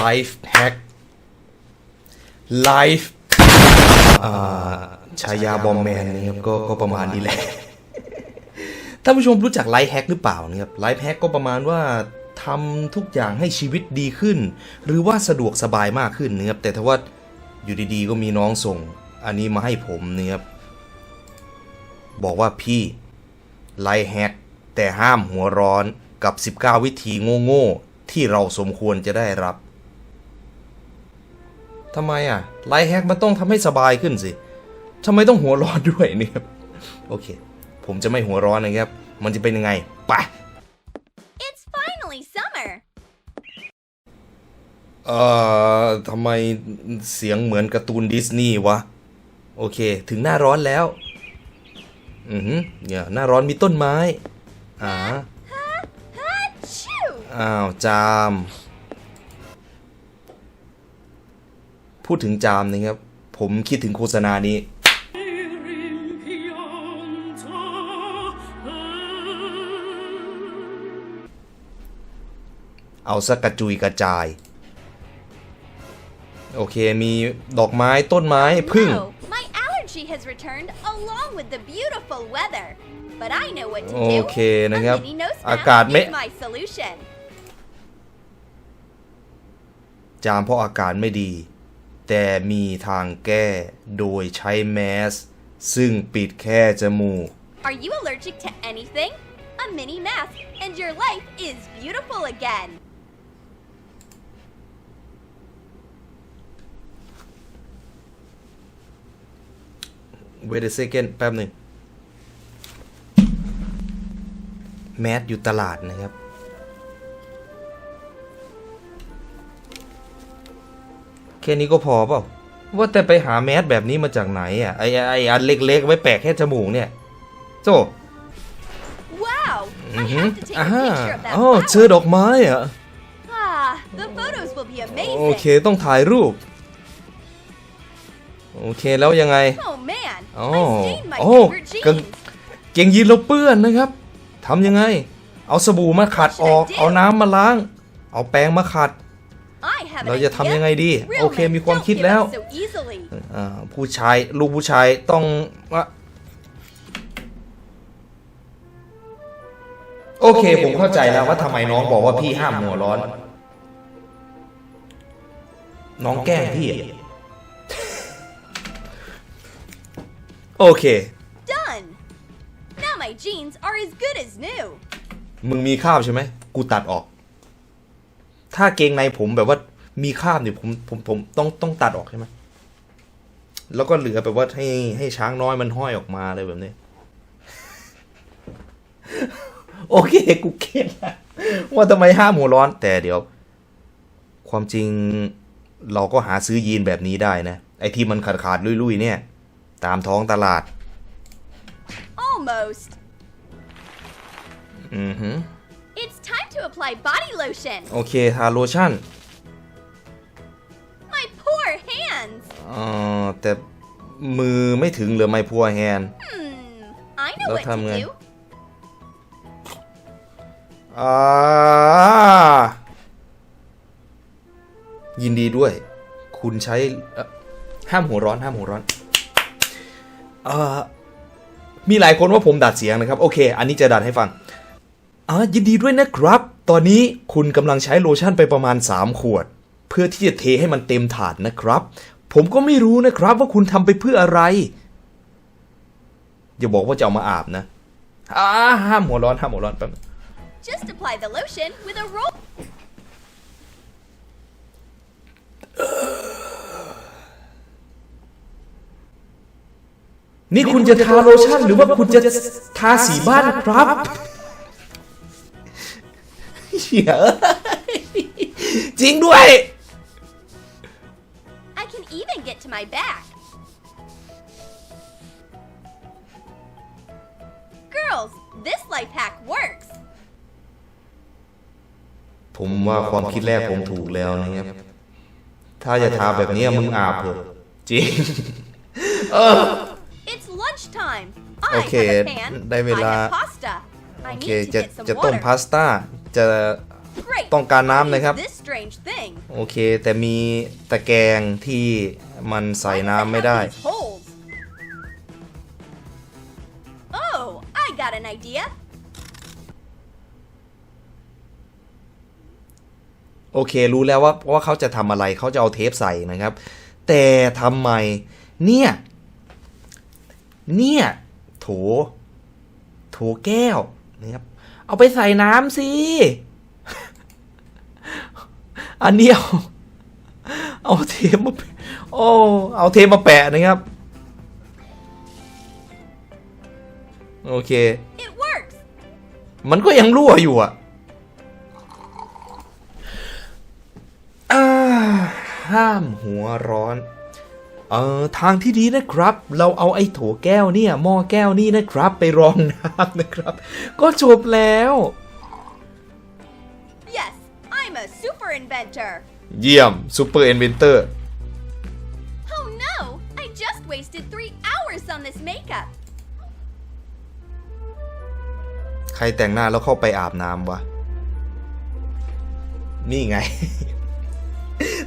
Life Hack Life อ่าชายาบอมแมนนี่ครับก็ก็ประมาณนี้แหละท่านผู้ชมรู้จักไลฟ์แฮกหรือเปล่านะครับไลฟ์แฮกก็ประมาณว่าทำทุกอย่างให้ชีวิตดีขึ้น หรือว่าสะดวกสบายมากขึ้นนะครับแต่ถ้าว่าอยู่ดีๆก็มีน้องส่ง อันนี้มาให้ผมนะครับบอกว่าพี่ไลฟ์แฮกแต่ห้ามหัวร้อนกับ 19 วิธีโง่ๆที่เราสมควรจะได้รับ ทำไมอะไลฟ์แฮกมันต้องทำให้สบายขึ้นสิทำไมต้องหัวร้อนด้วยเนี่ยครับโอเค ผมจะไม่หัวร้อนนะครับ มันจะเป็นยังไง ไป It's finally summer. เอ่อทำไมเสียงเหมือนการ์ตูนดิสนีย์วะ โอเค ถึงหน้าร้อนแล้ว อือหือเนี่ยหน้าร้อนมีต้นไม้ อ่า Achoo! อ้าว จาม พูดถึงจามนะครับ ผมคิดถึงโฆษณานี้เอาสักกระจุยกระจาย โอเค มีดอกไม้ต้นไม้พึ่ง No, my allergy has returned along with the beautiful weather. But I know what to โอ do. เคนะครับ A mini nose อา mask กาศไม่ is my solution. จามเพราะอากาศไม่ดี แต่มีทางแก้โดยใช้แมส ซึ่งปิดแค่จมูก Are you allergic to anything? A mini mask and your life is beautiful again. wait a second แป๊บหนึ่งแมสอยู่ตลาดนะครับ ค่นี้ก็พอเปล่าว่าแต่ไปหาแมสแบบนี้มาจากไหนอะไอไอ้ไออันเล็กๆไว้แปะแค่จมูกเนี่ยโจ Wow! อื I อฮึ have to take อ่า a picture of that อ๋อเจอ flower. ดอกไม้เหรอะ Ah, the photos will be โอเค amazing. ต้องถ่ายรูป โอเคแล้วยังไง Oh man, Oh. I stained my Oh, favorite gan- jeans. เกงยีนเราเปื้อนนะครับทำยังไง เอาสบู่มาขัดออก เอาน้ำมาล้าง เอาแปรงมาขัด I have an เราจะทำยังไง idea. ดี Real โอเค men มีความ don't คิด give แล้ว up so easily. อ่าผู้ชายลูกผู้ชายต้องว่าโอเค ผมเข้าใจแล้วว่าทำไมน้องบอกว่าพี่ห้ามหัวร้อน น้องแกล้งพี่อะโอเค Done. Now my jeans are as good as new. มึงมีคราบใช่ไหม กูตัดออก ถ้าเกงในผมแบบว่า มีคราบเนี่ยผมผมผมต้องต้องตัดออกใช่ไหมแล้วก็เหลือแบบว่าให้ให้ช้างน้อยมันห้อยออกมาอะไรแบบนี้ โอเค กูเก็ตแล้วว่าทำไมห้ามหัวร้อน แต่เดี๋ยว ความจริงเราก็หาซื้อยีนแบบนี้ได้นะ ไอ้ที่มันขาดขาดๆลุยๆเนี่ย ตามท้องตลาด Almost. อือหือ It's time to apply body lotion. โอเคทาโลชั่น hands. อ๋อแต่มือไม่ถึงเหรือไม่พัวแฮน Hmm. I know Đâu what thầm to ngay. do. อ่ายินดีด้วย คุณใช้เอ่อห้ามหัวร้อนห้ามหัวร้อนอ่ามีหลายคนว่าผมดัดเสียงนะครับ โอเค อันนี้จะดัดให้ฟังอ่ายินดีด้วยนะครับ ตอนนี้คุณกำลังใช้โลชั่นไปประมาณ 3 ขวด เพื่อที่จะเทให้มันเต็มถาดนะครับ ผมก็ไม่รู้นะครับว่าคุณทำไปเพื่ออะไร อย่าบอกว่าจะเอามาอาบนะอ่าห้ามหัวร้อนห้ามหัวร้อนแป๊บนึง Just apply the lotion with a roll. นี่คุณจะทาโลชั่นหรือว่าคุณจะทาสีบ้านครับเหี้ยจริงด้วย to my back. Girls, this life hack works. ผมว่าความคิดแรกผมถูกแล้วนะครับ ถ้าจะทาแบบนี้มึงอาบเถอะจริง It's lunchtime. I Okay, have a pan. ได้เวลา I have pasta. โอ I เค need to จะ get some จะต้ม water. พาสต้า จะ Great. ต้องการน้ำนะครับ This strange thing. โอเค แต่มีตะแกรงที่มันใส่น้ำไม่ได้ Why does it have these holes? Oh, I got an idea. โอเค รู้แล้วว่าว่าเขาจะทำอะไรเขาจะเอาเทปใส่นะครับ แต่ทำไม เนี่ย เนี่ย โถ โถแก้วนะครับเอาไปใส่น้ำสิ อันเนี้เอาเอาเทปมาแปะโอ้เอาเทปมาแปะนะครับ โอเค It works. มันก็ยังรั่วอยู่อะอ่าห้ามหัวร้อน เอ่อทางที่ดีนะครับ เราเอาไอ้โถแก้วเนี่ยหม้อแก้วนี่นะครับ ไปรองน้ำนะครับ ก็จบแล้ว inventor. เยี่ยมซูเปอร์เอนเวนเตอร์ Oh no, I just wasted three hours on this makeup. ใครแต่งหน้าแล้วเข้าไปอาบน้ำวะ นี่ไง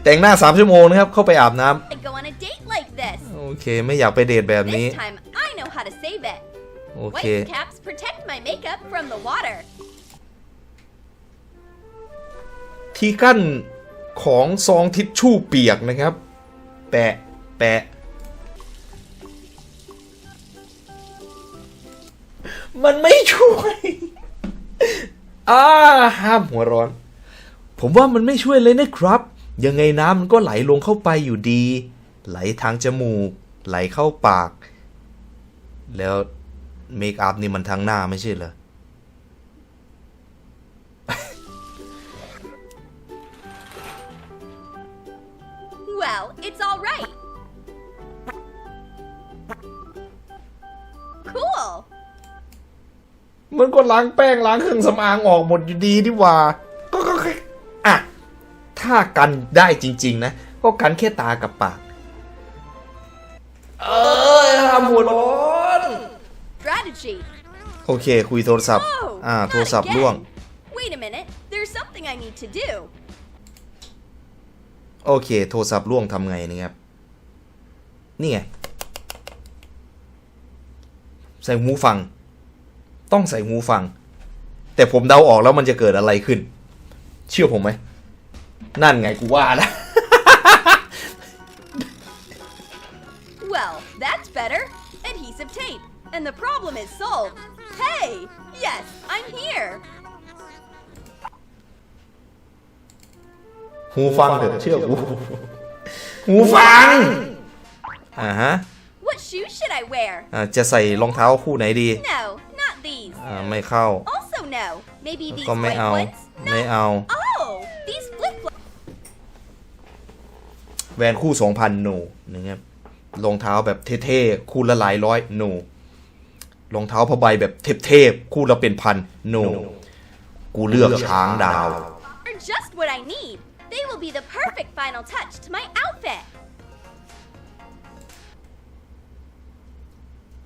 แต่งหน้าสามชั่วโมงนะครับ เข้าไปอาบน้ I go on a date like this. ำโอเค ไม่อยากไปเดทแบบนี้ This time I know how to save it. โอเค ที่กั้นของซองทิชชู่เปียกนะครับ แปะ แปะ มันไม่ช่วยอ่าห้ามหัวร้อน ผมว่ามันไม่ช่วยเลยนะครับ ยังไงน้ำมันก็ไหลลงเข้าไปอยู่ดี ไหลทางจมูก ไหลเข้าปาก แล้วเมคอัพนี่มันทางหน้าไม่ใช่เหรอ มันก็ล้างแป้งล้างเครื่องสำอางออกหมดอยู่ดีดีหว่า ก็ก็แค่อะ ถ้ากันได้จริง ๆ นะ ก็กันแค่ตากับปาก เอ้ยห้ามหัวร้อน Strategy. โอเค คุยโทรศัพท์ Oh, อ่า not โทรศัพท์ล่วง again. Wait a minute. There's something I need to do. โอเค โทรศัพท์ล่วงทำไงนี่ครับ นี่ไง ใส่หูฟัง ต้องใส่หูฟัง แต่ผมเดาออกแล้วมันจะเกิดอะไรขึ้น เชื่อผมไหม นั่นไงกูว่าแล้ว Well, that's better. Adhesive tape. And the problem is solved. Hey! Yes, I'm here. หูฟังเถอะเชื่อกูหูฟังอ่าฮะ What shoes should I wear? อ่าจะใส่รองเท้าคู่ไหนดี No, not these. อ่าไม่เข้า Also, no. Maybe these ก็ไม่ white เอา ones? ไม่ No. เอา Oh, these flip flops. แวนคู่สองพันโนนะครับรองเท้าแบบเท่ๆคู่ละหลายร้อยโนรองเท้าผ้าใบแบบเทพๆคู่ละเป็นพันโนกูเลือกช้างดาว Are just what I need. They will be the perfect final touch to my outfit.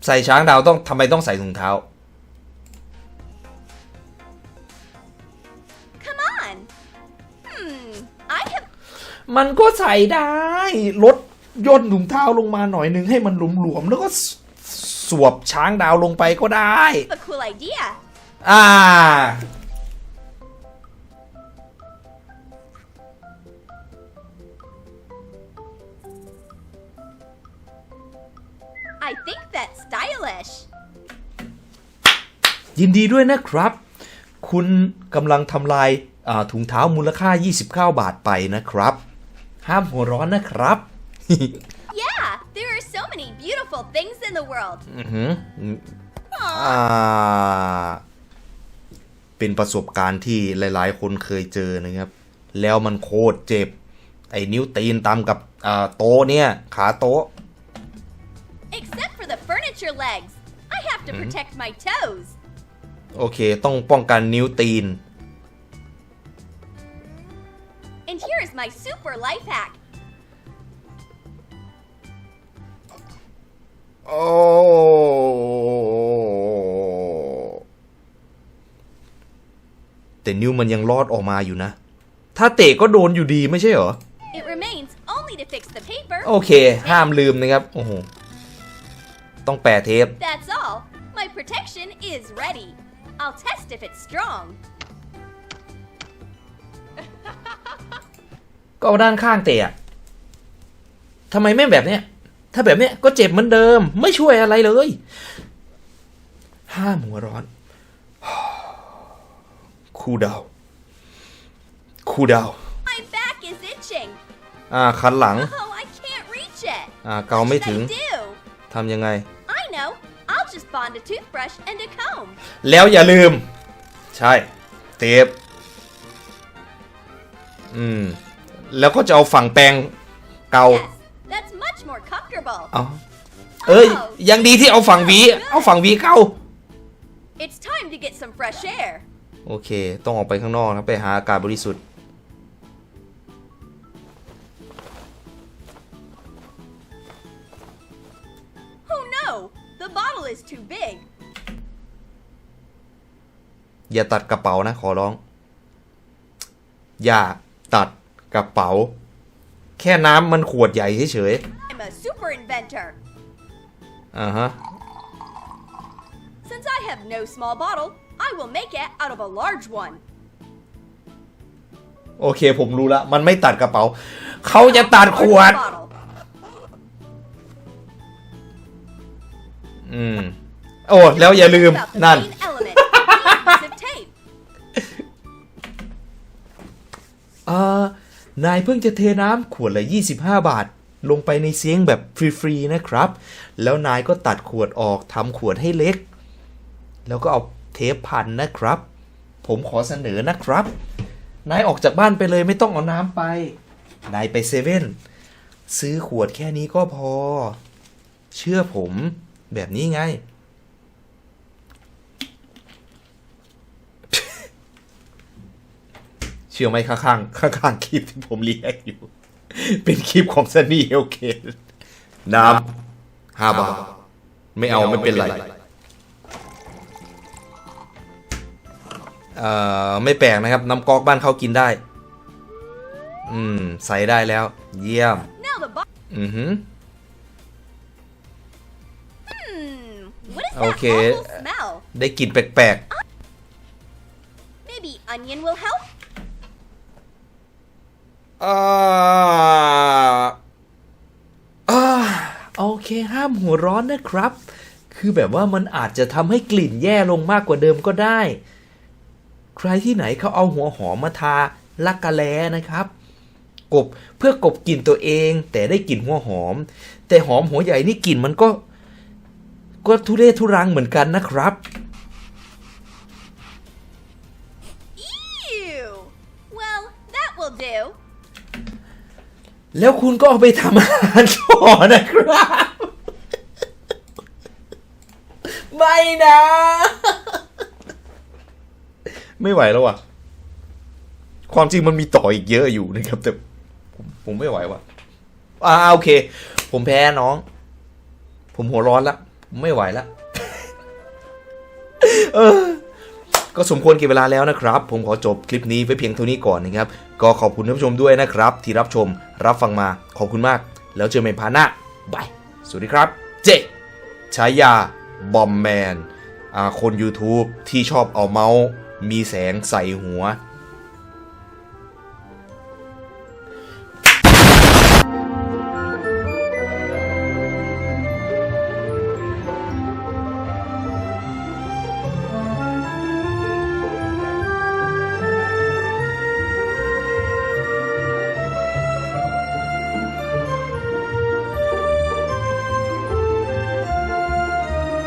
ใส่ช้างดาวต้องทำไมต้องใส่ถุงเท้า มันก็ใส่ได้ลดย่นถุงเท้าลงมาหน่อยหนึ่งให้มันหลวมๆแล้วก็สสวบช้างดาวลงไปก็ได้ a cool idea. อ่า I think that's stylish. ยินดีด้วยนะครับ คุณกำลังทำลายอ่าถุงเท้ามูลค่า 29 บาทไปนะครับ ห้ามหัวร้อนนะครับ Yeah, there are so many beautiful things in the world. อือหืออ่าเป็นประสบการณ์ที่หลาย ๆ คนเคยเจอนะครับ แล้วมันโคตรเจ็บ ไอ้นิ้วตีนตามกับอ่าโต๊ะเนี่ย ขาโต๊ะ Except for the furniture legs. I have to protect my toes. โอเค ต้องป้องกันนิ้วตีน my super life hack. โอ้แต่นิ้วมันยังรอดออกมาอยู่นะ ถ้าเตะก็โดนอยู่ดีไม่ใช่เหรอ It remains only to fix the paper. โอเค ห้ามลืมนะครับ โอ้โห ต้องแปะเทป That's all. My protection is ready. I'll test if it's strong. ก็เอาด้านข้างเตะอะทำไมไม่แบบเนี้ย ถ้าแบบเนี้ยก็เจ็บเหมือนเดิม ไม่ช่วยอะไรเลย ห้ามหัวร้อน คูลดาวน์คูลดาวน์ My back is itching. อ่าคันหลัง Oh, I can't reach it. อ่าเกาไม่ What ถึง should I do? ทำยังไง I know. I'll just bond a toothbrush and a comb. แล้วอย่าลืม ใช่เทปอืม แล้วก็จะเอาฝั่งแปรงเกา Yes, that's much more comfortable. เอาเอ้ยยังดีที่เอาฝั่งหวีเอาฝั่งหวีเกา It's time to get some fresh air. โอเค ต้องออกไปข้างนอกนะไปหาอากาศบริสุทธิ์ Oh no, the bottle is too big. อย่าตัดกระเป๋านะขอร้อง อย่าตัด กระเป๋า แค่น้ำมันขวดใหญ่เฉย I'm a super inventor. ๆอ่าฮะ Since I have no small bottle, I will make it out of a large one. โอเคผมรู้ละ มันไม่ตัดกระเป๋า เขาจะตัดขวด Bottle. อืม โอ้แล้วอย่าลืม About the นั่น main element, adhesive tape. อ่า นายเพิ่งจะเทน้ำขวดละ 25 บาท ลงไปในเซียงแบบฟรีๆนะครับ แล้วนายก็ตัดขวดออกทำขวดให้เล็ก แล้วก็เอาเทปพันนะครับ ผมขอเสนอนะครับ นายออกจากบ้านไปเลยไม่ต้องเอาน้ำไป นายไปเซเว่นซื้อขวดแค่นี้ก็พอ เชื่อผมแบบนี้ไง เชื่อไหมข้างๆข้างๆคลิปที่ผมเรียกอยู่ เป็นคลิปของซันนี่โอเคน้ำห้าบาท ไม่เอาไม่เป็นไรเอ่อไม่แปลกนะครับ น้ำก๊อกบ้านเขากินได้ อืม ใส่ได้แล้ว เยี่ยม Now the bottle. อือหือ Hmm, what is that Okay. awful smell? ได้กลิ่นแปลก Maybe onion will help? ๆอ่าอ่า โอเคห้ามหัวร้อนนะครับ คือแบบว่ามันอาจจะทำให้กลิ่นแย่ลงมากกว่าเดิมก็ได้ ใครที่ไหนเขาเอาหัวหอมมาทาลักกะแลนะครับ กบเพื่อกบกลิ่นตัวเอง แต่ได้กลิ่นหัวหอม แต่หอมหัวใหญ่นี่กลิ่นมันก็ ก็ทุเรศทุรังเหมือนกันนะครับ แล้วคุณก็เอาไปทำอาหารต่อนะครับ ไม่นะ ไม่ไหวแล้วอะ ความจริงมันมีต่ออีกเยอะอยู่นะครับ แต่ผมผมไม่ไหวว่ะอ่าโอเค ผมแพ้น้อง ผมหัวร้อนละผมไม่ไหวละ เออ ก็สมควรเก็บเวลาแล้วนะครับ ผมขอจบคลิปนี้ไว้เพียงเท่านี้ก่อนนะครับ ก็ขอบคุณท่านผู้ชมด้วยนะครับ ที่รับชมรับฟังมาขอบคุณมาก แล้วเจอกันใหม่พาร์ทหน้าบายสวัสดีครับ เจชายาบอมแมนคน YouTube ที่ชอบเอาเมาส์มีแสงใส่หัว